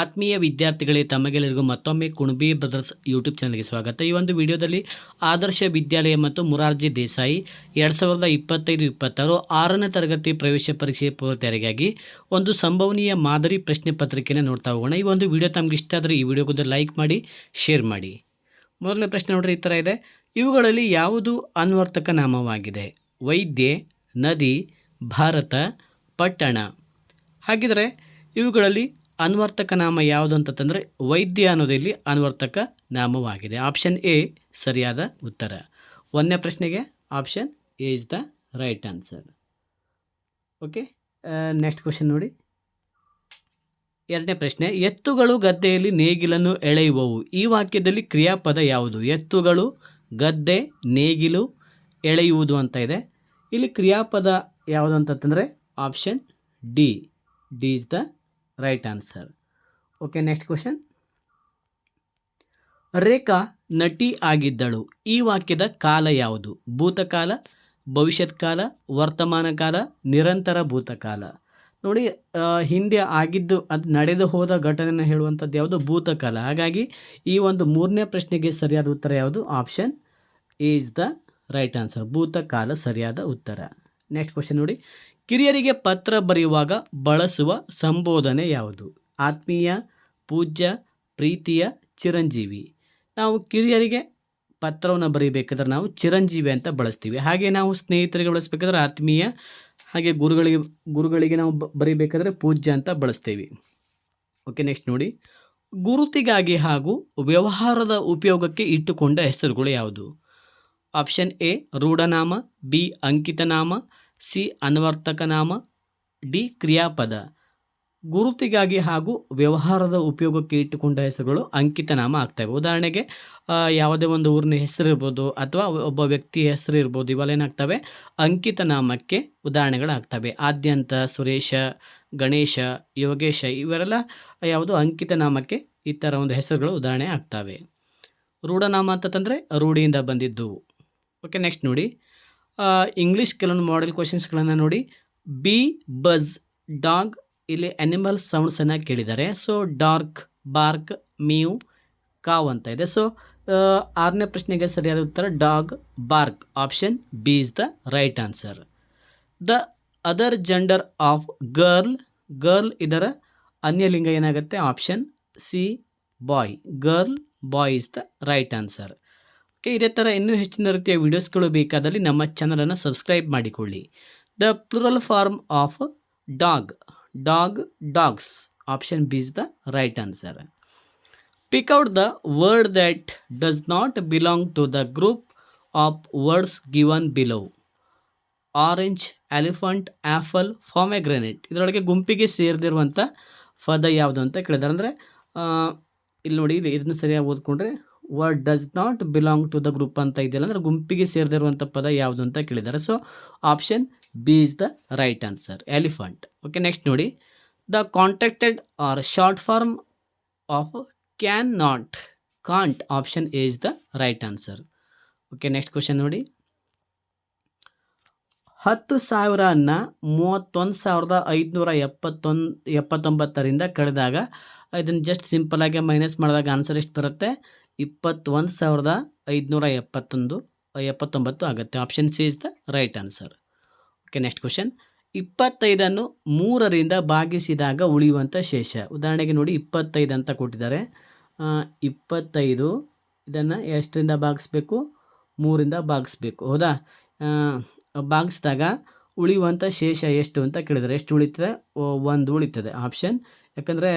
ಆತ್ಮೀಯ ವಿದ್ಯಾರ್ಥಿಗಳೇ, ತಮಗೆಲ್ಲರಿಗೂ ಮತ್ತೊಮ್ಮೆ ಕುಣಬಿ ಬ್ರದರ್ಸ್ ಯೂಟ್ಯೂಬ್ ಚಾನಲ್ಗೆ ಸ್ವಾಗತ. ಈ ಒಂದು ವಿಡಿಯೋದಲ್ಲಿ ಆದರ್ಶ ವಿದ್ಯಾಲಯ ಮತ್ತು ಮುರಾರ್ಜಿ ದೇಸಾಯಿ ಎರಡು ಸಾವಿರದ ಇಪ್ಪತ್ತೈದು, ಇಪ್ಪತ್ತಾರು ಆರನೇ ತರಗತಿ ಪ್ರವೇಶ ಪರೀಕ್ಷೆ ಪೂರ್ವ ಒಂದು ಸಂಭವನೀಯ ಮಾದರಿ ಪ್ರಶ್ನೆ ಪತ್ರಿಕೆನ ನೋಡ್ತಾ ಹೋಗೋಣ. ಈ ಒಂದು ವಿಡಿಯೋ ತಮಗೆ ಇಷ್ಟ ಆದರೆ ಈ ವಿಡಿಯೋಗೊಂದು ಲೈಕ್ ಮಾಡಿ, ಶೇರ್ ಮಾಡಿ. ಮೊದಲನೇ ಪ್ರಶ್ನೆ ನೋಡ್ರಿ, ಈ ಥರ ಇದೆ. ಇವುಗಳಲ್ಲಿ ಯಾವುದು ಅನ್ವರ್ತಕ ನಾಮವಾಗಿದೆ? ವೈದ್ಯೆ, ನದಿ, ಭಾರತ, ಪಟ್ಟಣ. ಹಾಗಿದ್ರೆ ಇವುಗಳಲ್ಲಿ ಅನ್ವರ್ತಕ ನಾಮ ಯಾವುದು ಅಂತಂದರೆ ವೈದ್ಯ ಅನ್ನೋದು ಇಲ್ಲಿ ಅನ್ವರ್ತಕ ನಾಮವಾಗಿದೆ. ಆಪ್ಷನ್ ಎ ಸರಿಯಾದ ಉತ್ತರ. ಒಂದನೇ ಪ್ರಶ್ನೆಗೆ option A is the right answer. Okay next question ನೋಡಿ. ಎರಡನೇ ಪ್ರಶ್ನೆ, ಎತ್ತುಗಳು ಗದ್ದೆಯಲ್ಲಿ ನೇಗಿಲನ್ನು ಎಳೆಯುವವು. ಈ ವಾಕ್ಯದಲ್ಲಿ ಕ್ರಿಯಾಪದ ಯಾವುದು? ಎತ್ತುಗಳು ಗದ್ದೆ ನೇಗಿಲು ಎಳೆಯುವುದು ಅಂತ ಇದೆ. ಇಲ್ಲಿ ಕ್ರಿಯಾಪದ ಯಾವುದು ಅಂತಂದರೆ option D. D is the right answer okay next question Rekha ನಟಿ ಆಗಿದ್ದಳು. ಈ ವಾಕ್ಯದ ಕಾಲ ಯಾವುದು? ಭೂತಕಾಲ ಭವಿಷ್ಯತ್ ಕಾಲ, ವರ್ತಮಾನ ಕಾಲ, ನಿರಂತರ ಭೂತಕಾಲ. ನೋಡಿ ಹಿಂದೆ ಆಗಿದ್ದು, ಅದು ನಡೆದು ಹೋದ ಘಟನೆಯನ್ನು ಹೇಳುವಂಥದ್ದು ಯಾವುದು? ಭೂತಕಾಲ. ಹಾಗಾಗಿ, ಈ ಒಂದು ಮೂರನೇ ಪ್ರಶ್ನೆಗೆ ಸರಿಯಾದ ಉತ್ತರ ಯಾವುದು? Option is the right answer ಭೂತಕಾಲ ಸರಿಯಾದ ಉತ್ತರ. ನೆಕ್ಸ್ಟ್ ಕ್ವಶನ್ ನೋಡಿ. ಕಿರಿಯರಿಗೆ ಪತ್ರ ಬರೆಯುವಾಗ ಬಳಸುವ ಸಂಬೋಧನೆ ಯಾವುದು? ಆತ್ಮೀಯ, ಪೂಜ್ಯ, ಪ್ರೀತಿಯ, ಚಿರಂಜೀವಿ. ನಾವು ಕಿರಿಯರಿಗೆ ಪತ್ರವನ್ನು ಬರೀಬೇಕಾದ್ರೆ ನಾವು ಚಿರಂಜೀವಿ ಅಂತ ಬಳಸ್ತೀವಿ. ಹಾಗೆ ನಾವು ಸ್ನೇಹಿತರಿಗೆ ಬಳಸಬೇಕಾದ್ರೆ ಆತ್ಮೀಯ, ಹಾಗೆ ಗುರುಗಳಿಗೆ ಗುರುಗಳಿಗೆ ನಾವು ಬರೀಬೇಕಾದ್ರೆ ಪೂಜ್ಯ ಅಂತ ಬಳಸ್ತೀವಿ. ಓಕೆ, ನೆಕ್ಸ್ಟ್ ನೋಡಿ. ಗುರುತಿಗಾಗಿ ಹಾಗೂ ವ್ಯವಹಾರದ ಉಪಯೋಗಕ್ಕೆ ಇಟ್ಟುಕೊಂಡ ಹೆಸರುಗಳು ಯಾವುದು? ಆಪ್ಷನ್ ಎ, ರೂಢನಾಮ, ಬಿ, ಅಂಕಿತನಾಮ ಸಿ ಅನ್ವರ್ತಕ ನಾಮ ಡಿ ಕ್ರಿಯಾಪದ. ಗುರುತಿಗಾಗಿ ಹಾಗೂ ವ್ಯವಹಾರದ ಉಪಯೋಗಕ್ಕೆ ಇಟ್ಟುಕೊಂಡ ಹೆಸರುಗಳು ಅಂಕಿತ ನಾಮ ಆಗ್ತವೆ ಉದಾಹರಣೆಗೆ ಯಾವುದೇ ಒಂದು ಊರಿನ ಹೆಸರು ಇರ್ಬೋದು ಅಥವಾ ಒಬ್ಬ ವ್ಯಕ್ತಿಯ ಹೆಸರು ಇರ್ಬೋದು ಇವೆಲ್ಲ ಏನಾಗ್ತವೆ? ಅಂಕಿತ ನಾಮಕ್ಕೆ ಉದಾಹರಣೆಗಳಾಗ್ತವೆ. ಆದ್ಯಂತ, ಸುರೇಶ, ಗಣೇಶ, ಯೋಗೇಶ, ಇವರೆಲ್ಲ ಯಾವುದು ಅಂಕಿತ ನಾಮಕ್ಕೆ ಈ ಥರ ಒಂದು ಹೆಸರುಗಳು ಉದಾಹರಣೆ ಆಗ್ತವೆ. ರೂಢನಾಮ ಅಂತಂದರೆ ರೂಢಿಯಿಂದ ಬಂದಿದ್ದು. ಓಕೆ, ನೆಕ್ಸ್ಟ್ ನೋಡಿ. ಇಂಗ್ಲೀಷ್ ಕೆಲವೊಂದು ಮಾಡೆಲ್ ಕ್ವಶನ್ಸ್ಗಳನ್ನು ನೋಡಿ. ಬಿ ಬಜ್ ಡಾಗ್ ಇಲ್ಲಿ ಅನಿಮಲ್ ಸೌಂಡ್ಸನ್ನು ಕೇಳಿದ್ದಾರೆ. ಸೊ ಡಾರ್ಕ್ ಬಾರ್ಕ್ ಮ್ಯೂ ಕಾವ್ ಅಂತ ಇದೆ. ಸೊ ಆರನೇ ಪ್ರಶ್ನೆಗೆ ಸರಿಯಾದ ಉತ್ತರ dog bark option B is the right answer the other gender of girl girl ಇದರ ಅನ್ಯಲಿಂಗ ಏನಾಗುತ್ತೆ? Option C boy girl boy is the right answer ಇದೇ ಥರ ಇನ್ನೂ ಹೆಚ್ಚಿನ ರೀತಿಯ ವೀಡಿಯೋಸ್ಗಳು ಬೇಕಾದಲ್ಲಿ ನಮ್ಮ ಚಾನಲನ್ನು ಸಬ್ಸ್ಕ್ರೈಬ್ ಮಾಡಿಕೊಳ್ಳಿ. The plural form of dog dog dogs option B is the right answer pick out the word that does not belong to the group of words given below orange elephant apple pomegranate ಇದರೊಳಗೆ ಗುಂಪಿಗೆ ಸೇರಿದಿರುವಂಥ ಪದ ಯಾವುದು ಅಂತ ಕೇಳಿದಾರೆ. ಅಂದರೆ ಇಲ್ಲಿ ನೋಡಿ, ಇಲ್ಲಿ ಇದನ್ನು ಸರಿಯಾಗಿ ಓದ್ಕೊಂಡ್ರೆ word does not belong to the group ಅಂತ ಇದೆಯಲ್ಲ, ಅಂದರೆ ಗುಂಪಿಗೆ ಸೇರಿದಿರುವಂಥ ಪದ ಯಾವುದು ಅಂತ ಕೇಳಿದ್ದಾರೆ. So option B is the right answer elephant okay next ನೋಡಿ. The contracted are short form of can not can't option A is the right answer okay next question ನೋಡಿ. ಹತ್ತು ಸಾವಿರನ ಮೂವತ್ತೊಂದು ಸಾವಿರದ ಐದುನೂರ ಎಪ್ಪತ್ತೊಂದು, ಎಪ್ಪತ್ತೊಂಬತ್ತರಿಂದ ಕಳೆದಾಗ, ಇದನ್ನು ಜಸ್ಟ್ ಸಿಂಪಲಾಗಿ ಮೈನಸ್ ಮಾಡಿದಾಗ ಆನ್ಸರ್ ಎಷ್ಟು ಬರುತ್ತೆ? ಇಪ್ಪತ್ತೊಂದು ಸಾವಿರದ ಐದುನೂರ ಎಪ್ಪತ್ತೊಂದು ಎಪ್ಪತ್ತೊಂಬತ್ತು ಆಗುತ್ತೆ. Option C is the right answer okay next question ಇಪ್ಪತ್ತೈದನ್ನು ಮೂರರಿಂದ ಭಾಗಿಸಿದಾಗ ಉಳಿಯುವಂಥ ಶೇಷ. ಉದಾಹರಣೆಗೆ ನೋಡಿ, ಇಪ್ಪತ್ತೈದು ಅಂತ ಕೊಟ್ಟಿದ್ದಾರೆ. ಇಪ್ಪತ್ತೈದು, ಇದನ್ನು ಎಷ್ಟರಿಂದ ಭಾಗಿಸ್ಬೇಕು? ಮೂರಿಂದ ಭಾಗಿಸ್ಬೇಕು. ಹೌದಾ? ಭಾಗಿಸಿದಾಗ ಉಳಿಯುವಂಥ ಶೇಷ ಎಷ್ಟು ಅಂತ ಕೇಳಿದರೆ ಎಷ್ಟು ಉಳಿತದೆ? ಒಂದು ಉಳಿತದೆ. ಆಪ್ಷನ್ ಯಾಕಂದರೆ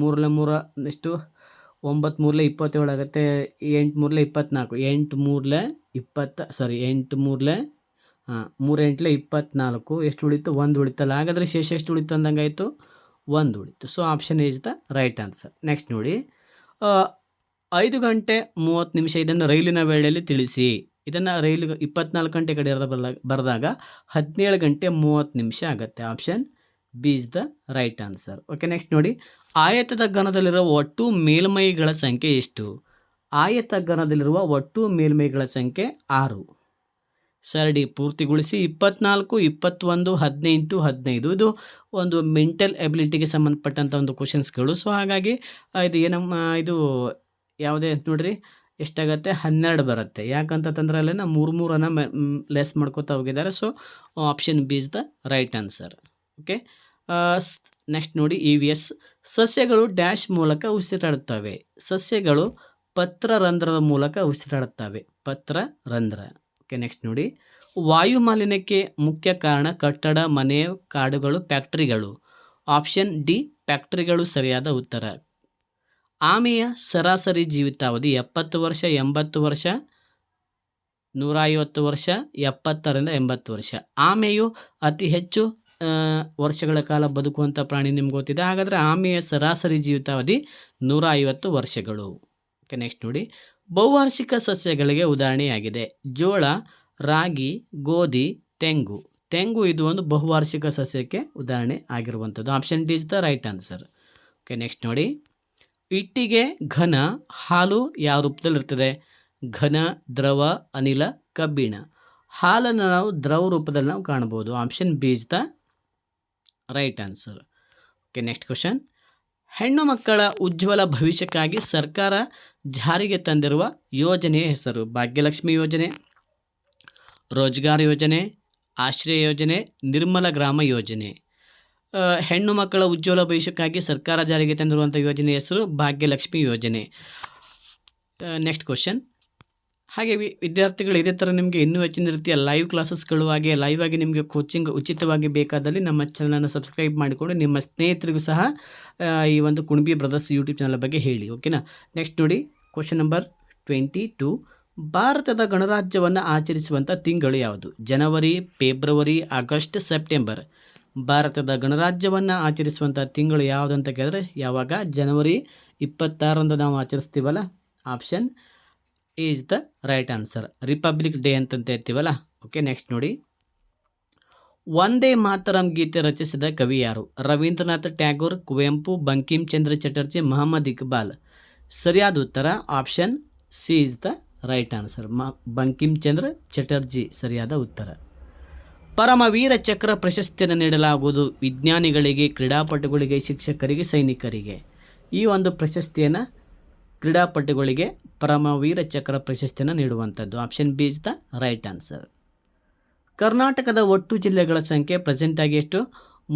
ಮೂರಲ್ಲ ಮೂರ, ಎಷ್ಟು? ಒಂಬತ್ತು ಮೂರಲೆ ಇಪ್ಪತ್ತೇಳು ಆಗುತ್ತೆ ಎಂಟು ಮೂರಲೆ ಇಪ್ಪತ್ತ್ನಾಲ್ಕು ಎಂಟು ಮೂರಲೆ ಇಪ್ಪತ್ತ ಸಾರಿ ಎಂಟು ಮೂರಲೆ ಹಾಂ ಮೂರು ಎಂಟ್ಲೆ ಇಪ್ಪತ್ತ್ನಾಲ್ಕು ಎಷ್ಟು ಉಳಿತು? ಒಂದು ಉಳಿತಲ್ಲ. ಹಾಗಾದರೆ ಶೇಷ ಎಷ್ಟು ಉಳಿತು ಅಂದಂಗಾಯಿತು? ಒಂದು ಉಳಿತು. So option is the right answer next ನೋಡಿ. ಐದು ಗಂಟೆ ಮೂವತ್ತು ನಿಮಿಷ ಇದನ್ನು ರೈಲಿನ ವೇಳೆಯಲ್ಲಿ ತಿಳಿಸಿ. ಇದನ್ನು ರೈಲು ಇಪ್ಪತ್ನಾಲ್ಕು ಗಂಟೆ ಕಡೆ ಬರಲ ಬರೆದಾಗ ಹದಿನೇಳು ಗಂಟೆ ಮೂವತ್ತು ನಿಮಿಷ ಆಗುತ್ತೆ. Option B is the right answer okay next ನೋಡಿ. ಆಯತದ ಘನದಲ್ಲಿರುವ ಒಟ್ಟು ಮೇಲ್ಮೈಗಳ ಸಂಖ್ಯೆ ಎಷ್ಟು? ಆಯತ ಘನದಲ್ಲಿರುವ ಒಟ್ಟು ಮೇಲ್ಮೈಗಳ ಸಂಖ್ಯೆ ಆರು. ಸರಡಿ ಪೂರ್ತಿಗೊಳಿಸಿ ಇಪ್ಪತ್ನಾಲ್ಕು, ಇಪ್ಪತ್ತೊಂದು, ಹದಿನೆಂಟು, ಹದಿನೈದು. ಇದು ಒಂದು ಮೆಂಟಲ್ ಎಬಿಲಿಟಿಗೆ ಸಂಬಂಧಪಟ್ಟಂಥ ಒಂದು ಕ್ವಶನ್ಸ್ಗಳು ಸೊ ಹಾಗಾಗಿ ಇದು ಏನಮ್ಮ ಇದು ಯಾವುದೇ ಅಂತ ನೋಡ್ರಿ, ಎಷ್ಟಾಗತ್ತೆ? ಹನ್ನೆರಡು ಬರುತ್ತೆ. ಯಾಕಂತಂದ್ರೆ ನಾವು ಮೂರು ಮೂರನ್ನು ಲೆಸ್ ಮಾಡ್ಕೋತಾ ಹೋಗಿದ್ದಾರೆ. So option B is the right answer okay next ನೋಡಿ ಇ ವಿ ಎಸ್ ಸಸ್ಯಗಳು ಡ್ಯಾಶ್ ಮೂಲಕ ಉಸಿರಾಡುತ್ತವೆ. ಸಸ್ಯಗಳು ಪತ್ರ ರಂಧ್ರದ ಮೂಲಕ ಉಸಿರಾಡುತ್ತವೆ. ಪತ್ರ ರಂಧ್ರ ಓಕೆ, ನೆಕ್ಸ್ಟ್ ನೋಡಿ. ವಾಯು ಮಾಲಿನ್ಯಕ್ಕೆ ಮುಖ್ಯ ಕಾರಣ ಕಟ್ಟಡ, ಮನೆ, ಕಾಡುಗಳು, ಫ್ಯಾಕ್ಟ್ರಿಗಳು. ಆಪ್ಷನ್ ಡಿ, ಫ್ಯಾಕ್ಟ್ರಿಗಳು ಸರಿಯಾದ ಉತ್ತರ. ಆಮೆಯ ಸರಾಸರಿ ಜೀವಿತಾವಧಿ ಎಪ್ಪತ್ತು ವರ್ಷ, ಎಂಬತ್ತು ವರ್ಷ ನೂರ ಐವತ್ತು ವರ್ಷ, ಎಪ್ಪತ್ತರಿಂದ ಎಂಬತ್ತು ವರ್ಷ. ಆಮೆಯು ಅತಿ ಹೆಚ್ಚು ವರ್ಷಗಳ ಕಾಲ ಬದುಕುವಂಥ ಪ್ರಾಣಿ ನಿಮ್ಗೆ ಗೊತ್ತಿದೆ. ಹಾಗಾದರೆ ಆಮೆಯ ಸರಾಸರಿ ಜೀವಿತಾವಧಿ ನೂರ ಐವತ್ತು ವರ್ಷಗಳು. ಓಕೆ ನೆಕ್ಸ್ಟ್ ನೋಡಿ. ಬಹುವಾರ್ಷಿಕ ಸಸ್ಯಗಳಿಗೆ ಉದಾಹರಣೆಯಾಗಿದೆ. ಜೋಳ, ರಾಗಿ, ಗೋಧಿ, ತೆಂಗು. ತೆಂಗು ಇದು ಒಂದು ಬಹುವಾರ್ಷಿಕ ಸಸ್ಯಕ್ಕೆ ಉದಾಹರಣೆ ಆಗಿರುವಂಥದ್ದು. Option D is the right answer okay next ನೋಡಿ. ಇಟ್ಟಿಗೆ ಘನ, ಹಾಲು ಯಾವ ರೂಪದಲ್ಲಿರ್ತದೆ ಘನ, ದ್ರವ, ಅನಿಲ, ಕಬ್ಬಿಣ. ಹಾಲನ್ನು ನಾವು ದ್ರವ ರೂಪದಲ್ಲಿ ನಾವು ಕಾಣ್ಬೋದು option B is the right answer. Okay, next question. ಹೆಣ್ಣು ಮಕ್ಕಳ ಉಜ್ವಲ ಭವಿಷ್ಯಕ್ಕಾಗಿ ಸರ್ಕಾರ ಜಾರಿಗೆ ತಂದಿರುವ ಯೋಜನೆಯ ಹೆಸರು, ಭಾಗ್ಯಲಕ್ಷ್ಮಿ ಯೋಜನೆ, ರೋಜ್ಗಾರ್ ಯೋಜನೆ, ಆಶ್ರಯ ಯೋಜನೆ, ನಿರ್ಮಲ ಗ್ರಾಮ ಯೋಜನೆ. ಹೆಣ್ಣು ಮಕ್ಕಳ ಉಜ್ವಲ ಭವಿಷ್ಯಕ್ಕಾಗಿ ಸರ್ಕಾರ ಜಾರಿಗೆ ತಂದಿರುವಂಥ ಯೋಜನೆ ಹೆಸರು ಭಾಗ್ಯಲಕ್ಷ್ಮಿ ಯೋಜನೆ. Next question. ಹಾಗೆ ವಿದ್ಯಾರ್ಥಿಗಳು ಇದೇ ಥರ ನಿಮಗೆ ಇನ್ನೂ ಹೆಚ್ಚಿನ ರೀತಿಯ ಲೈವ್ ಕ್ಲಾಸಸ್ಗಳು ಹಾಗೆ ಲೈವ್ ಆಗಿ ನಿಮಗೆ ಕೋಚಿಂಗ್ ಉಚಿತವಾಗಿ ಬೇಕಾದಲ್ಲಿ ನಮ್ಮ ಚಾನಲನ್ನು ಸಬ್ಸ್ಕ್ರೈಬ್ ಮಾಡಿಕೊಂಡು ನಿಮ್ಮ ಸ್ನೇಹಿತರಿಗೂ ಸಹ ಈ ಒಂದು ಕುಣಬಿ ಬ್ರದರ್ಸ್ ಯೂಟ್ಯೂಬ್ ಚಾನಲ್ ಬಗ್ಗೆ ಹೇಳಿ ಓಕೆನಾ ನೆಕ್ಸ್ಟ್ ನೋಡಿ ಕ್ವಶನ್ ನಂಬರ್ ಟ್ವೆಂಟಿ ಟು ಭಾರತದ ಗಣರಾಜ್ಯವನ್ನು ಆಚರಿಸುವಂಥ ತಿಂಗಳು ಯಾವುದು? ಜನವರಿ, ಫೆಬ್ರವರಿ, ಆಗಸ್ಟ್, ಸೆಪ್ಟೆಂಬರ್. ಭಾರತದ ಗಣರಾಜ್ಯವನ್ನು ಆಚರಿಸುವಂಥ ತಿಂಗಳು ಯಾವುದು ಅಂತ ಕೇಳಿದ್ರೆ, ಯಾವಾಗ? ಜನವರಿ ಇಪ್ಪತ್ತಾರರಂದು ನಾವು ಆಚರಿಸ್ತೀವಲ್ಲ? Option is the right answer republic day ಅಂತಂತ ಹೇಳ್ತೀವಲ್ಲ? ಓಕೆ ನೆಕ್ಸ್ಟ್ ನೋಡಿ. ಒಂದೇ ಮಾತರಂ ಗೀತೆ ರಚಿಸಿದ ಕವಿ ಯಾರು? ರವೀಂದ್ರನಾಥ್ ಟ್ಯಾಗೋರ್, ಕುವೆಂಪು ಬಂಕಿಂ ಚಂದ್ರ ಚಟರ್ಜಿ, ಮೊಹಮ್ಮದ್ ಇಕ್ಬಾಲ್. ಸರಿಯಾದ ಉತ್ತರ option C is the right answer ಮ ಬಂಕಿಂ ಚಂದ್ರ ಚಟರ್ಜಿ, ಸರಿಯಾದ ಉತ್ತರ. ಪರಮವೀರ ಚಕ್ರ ಪ್ರಶಸ್ತಿಯನ್ನು ನೀಡಲಾಗುವುದು ವಿಜ್ಞಾನಿಗಳಿಗೆ, ಕ್ರೀಡಾಪಟುಗಳಿಗೆ, ಶಿಕ್ಷಕರಿಗೆ, ಸೈನಿಕರಿಗೆ. ಈ ಒಂದು ಪ್ರಶಸ್ತಿಯನ್ನು ಕ್ರೀಡಾಪಟುಗಳಿಗೆ ಪರಮವೀರ ಚಕ್ರ ಪ್ರಶಸ್ತಿಯನ್ನು ನೀಡುವಂಥದ್ದು. Option B is the right answer ಕರ್ನಾಟಕದ ಒಟ್ಟು ಜಿಲ್ಲೆಗಳ ಸಂಖ್ಯೆ ಪ್ರೆಸೆಂಟಾಗಿ ಎಷ್ಟು?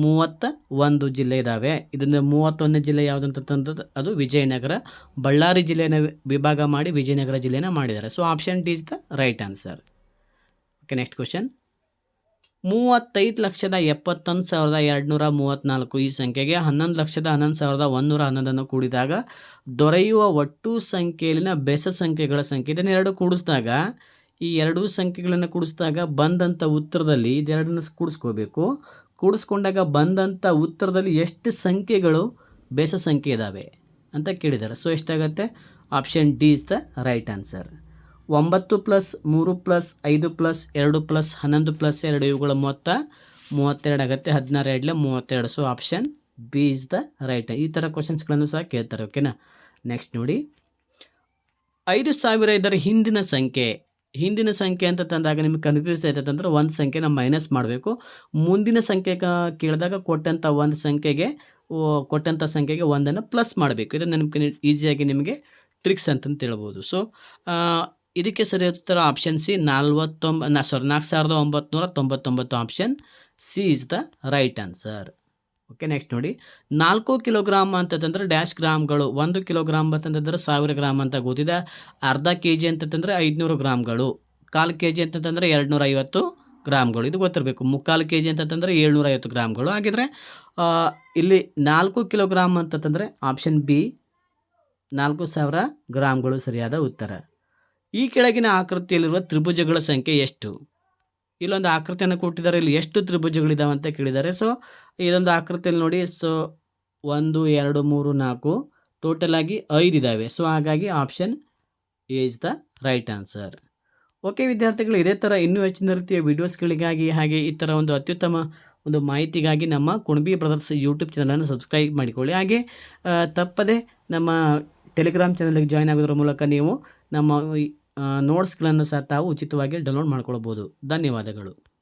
ಮೂವತ್ತ ಒಂದು ಜಿಲ್ಲೆ ಇದ್ದಾವೆ ಇದನ್ನು ಮೂವತ್ತೊಂದನೇ ಜಿಲ್ಲೆ ಯಾವುದು ಅಂತಂದ್ರೆ ಅದು ವಿಜಯನಗರ. ಬಳ್ಳಾರಿ ಜಿಲ್ಲೆನ ವಿಭಾಗ ಮಾಡಿ ವಿಜಯನಗರ ಜಿಲ್ಲೆನ ಮಾಡಿದ್ದಾರೆ. So option D is the right answer okay next question ಮೂವತ್ತೈದು ಲಕ್ಷದ ಎಪ್ಪತ್ತೊಂದು ಸಾವಿರದ ಎರಡುನೂರ ಮೂವತ್ತ್ನಾಲ್ಕು ಈ ಸಂಖ್ಯೆಗೆ ಹನ್ನೊಂದು ಲಕ್ಷದ ಹನ್ನೊಂದು ಸಾವಿರದ ಒಂದೂರ ಹನ್ನೊಂದನ್ನು ಕೂಡಿದಾಗ ದೊರೆಯುವ ಒಟ್ಟು ಸಂಖ್ಯೆಯಲ್ಲಿನ ಬೆಸ ಸಂಖ್ಯೆಗಳ ಸಂಖ್ಯೆ ಇದನ್ನು ಎರಡು ಕೂಡಿಸಿದಾಗ, ಈ ಎರಡೂ ಸಂಖ್ಯೆಗಳನ್ನು ಕೂಡಿಸಿದಾಗ ಬಂದಂಥ ಉತ್ತರದಲ್ಲಿ ಇದೆರಡನ್ನು ಕೂಡಿಸ್ಕೋಬೇಕು. ಕೂಡಿಸ್ಕೊಂಡಾಗ ಬಂದಂಥ ಉತ್ತರದಲ್ಲಿ ಎಷ್ಟು ಸಂಖ್ಯೆಗಳು ಬೆಸ ಸಂಖ್ಯೆ ಇದ್ದಾವೆ ಅಂತ ಕೇಳಿದ್ದಾರೆ. ಸೊ ಎಷ್ಟಾಗತ್ತೆ? Option D is the right answer ಒಂಬತ್ತು ಪ್ಲಸ್ ಮೂರು ಪ್ಲಸ್ ಐದು ಪ್ಲಸ್ ಎರಡು ಪ್ಲಸ್ ಹನ್ನೊಂದು ಪ್ಲಸ್ ಎರಡು ಇವುಗಳ ಮೊತ್ತ ಮೂವತ್ತೆರಡು ಆಗುತ್ತೆ, ಹದಿನಾರು ಎರಡಲೆ ಮೂವತ್ತೆರಡು. So option B is the right ಈ ಥರ ಕ್ವಶನ್ಸ್ಗಳನ್ನು ಸಹ ಕೇಳ್ತಾರೆ ಓಕೆನಾ ನೆಕ್ಸ್ಟ್ ನೋಡಿ. ಐದು ಸಾವಿರ ಇದರ ಹಿಂದಿನ ಸಂಖ್ಯೆ. ಹಿಂದಿನ ಸಂಖ್ಯೆ ಅಂತ ತಂದಾಗ ನಿಮಗೆ ಕನ್ಫ್ಯೂಸ್ ಆಯ್ತದೆ ಅಂದ್ರೆ ಒಂದು ಸಂಖ್ಯೆನ ಮೈನಸ್ ಮಾಡಬೇಕು. ಮುಂದಿನ ಸಂಖ್ಯೆ ಕೇಳಿದಾಗ ಕೊಟ್ಟಂಥ ಒಂದು ಸಂಖ್ಯೆಗೆ ಕೊಟ್ಟಂಥ ಸಂಖ್ಯೆಗೆ ಒಂದನ್ನು ಪ್ಲಸ್ ಮಾಡಬೇಕು. ಇದು ನಿಮಗೆ ಈಸಿಯಾಗಿ ನಿಮಗೆ ಟ್ರಿಕ್ಸ್ ಅಂತಂತ ಹೇಳ್ಬೋದು. ಸೊ ಇದಕ್ಕೆ ಸರಿಯಾದ ಉತ್ತರ ಆಪ್ಷನ್ ಸಿ ನಲ್ವತ್ತೊಂಬ ಸಾರಿ ನಾಲ್ಕು ಸಾವಿರದ ಒಂಬತ್ತು ತೊಂಬತ್ತೊಂಬತ್ತು option C is the right answer okay next ನೋಡಿ. ನಾಲ್ಕು ಕಿಲೋಗ್ರಾಮ್ ಅಂತಂದ್ರೆ ಡ್ಯಾಶ್ ಗ್ರಾಮ್ಗಳು ಒಂದು ಕಿಲೋಗ್ರಾಮ್ ಅಂತಂದ್ರೆ ಸಾವಿರ ಗ್ರಾಮ್ ಅಂತ ಗೊತ್ತಿದೆ. ಅರ್ಧ ಕೆ ಜಿ ಅಂತಂದರೆ ಐದುನೂರು ಗ್ರಾಮ್ಗಳು ಕಾಲು ಕೆ ಜಿ ಅಂತಂದ್ರೆ ಎರಡು ಐವತ್ತು ಗ್ರಾಮ್ಗಳು ಇದು ಗೊತ್ತಿರಬೇಕು. ಮುಕ್ಕಾಲು ಕೆ ಜಿ ಅಂತಂದ್ರೆ ಏಳ್ನೂರ ಐವತ್ತು ಗ್ರಾಮ್ಗಳು ಹಾಗಿದ್ರೆ ಇಲ್ಲಿ ನಾಲ್ಕು ಕಿಲೋಗ್ರಾಮ್ ಅಂತಂದ್ರೆ ಆಪ್ಷನ್ ಬಿ ನಾಲ್ಕು ಸಾವಿರ ಗ್ರಾಮ್ಗಳು ಸರಿಯಾದ ಉತ್ತರ. ಈ ಕೆಳಗಿನ ಆಕೃತಿಯಲ್ಲಿರುವ ತ್ರಿಭುಜಗಳ ಸಂಖ್ಯೆ ಎಷ್ಟು? ಇಲ್ಲೊಂದು ಆಕೃತಿಯನ್ನು ಕೊಟ್ಟಿದ್ದಾರೆ, ಇಲ್ಲಿ ಎಷ್ಟು ತ್ರಿಭುಜಗಳಿದ್ದಾವೆ ಅಂತ ಕೇಳಿದ್ದಾರೆ. ಸೊ ಇದೊಂದು ಆಕೃತಿಯಲ್ಲಿ ನೋಡಿ ಸೊ ಒಂದು, ಎರಡು, ಮೂರು, ನಾಲ್ಕು ಟೋಟಲ್ ಆಗಿ ಐದು ಇದ್ದಾವೆ ಸೊ ಹಾಗಾಗಿ ಆಪ್ಷನ್ ಏಜ್ ದ ರೈಟ್ ಆನ್ಸರ್ ಓಕೆ ವಿದ್ಯಾರ್ಥಿಗಳು, ಇದೇ ಥರ ಇನ್ನೂ ಹೆಚ್ಚಿನ ರೀತಿಯ ವೀಡಿಯೋಸ್ಗಳಿಗಾಗಿ ಹಾಗೆ ಈ ಥರ ಒಂದು ಅತ್ಯುತ್ತಮ ಒಂದು ಮಾಹಿತಿಗಾಗಿ ನಮ್ಮ ಕುಣಬಿ ಬ್ರದರ್ಸ್ ಯೂಟ್ಯೂಬ್ ಚಾನಲನ್ನು ಸಬ್ಸ್ಕ್ರೈಬ್ ಮಾಡಿಕೊಳ್ಳಿ. ಹಾಗೆ ತಪ್ಪದೆ ನಮ್ಮ ಟೆಲಿಗ್ರಾಮ್ ಚಾನಲ್ಗೆ ಜಾಯ್ನ್ ಆಗೋದ್ರ ಮೂಲಕ ನೀವು ನಮ್ಮ ನೋಟ್ಸ್ಗಳನ್ನು ಸಹ ತಾವು ಉಚಿತವಾಗಿ ಡೌನ್ಲೋಡ್ ಮಾಡ್ಕೊಳ್ಬೋದು. ಧನ್ಯವಾದಗಳು.